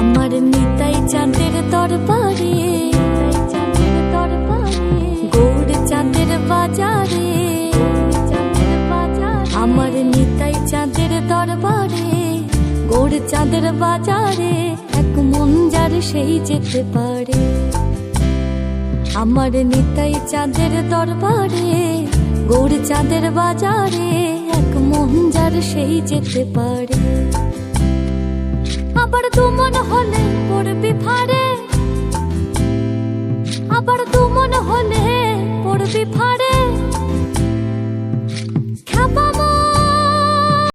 আমার নিতাই চাঁদের গৌর চাঁদের বাজারে এক মন যার সেই যেতে পারে। আমার নিতাই চাঁদের দরবারে, গৌর চাঁদের বাজারে এক মন যার সেই যেতে পারে। আবার তুমন হলে পড়বি ফারে আবার তুমন হলে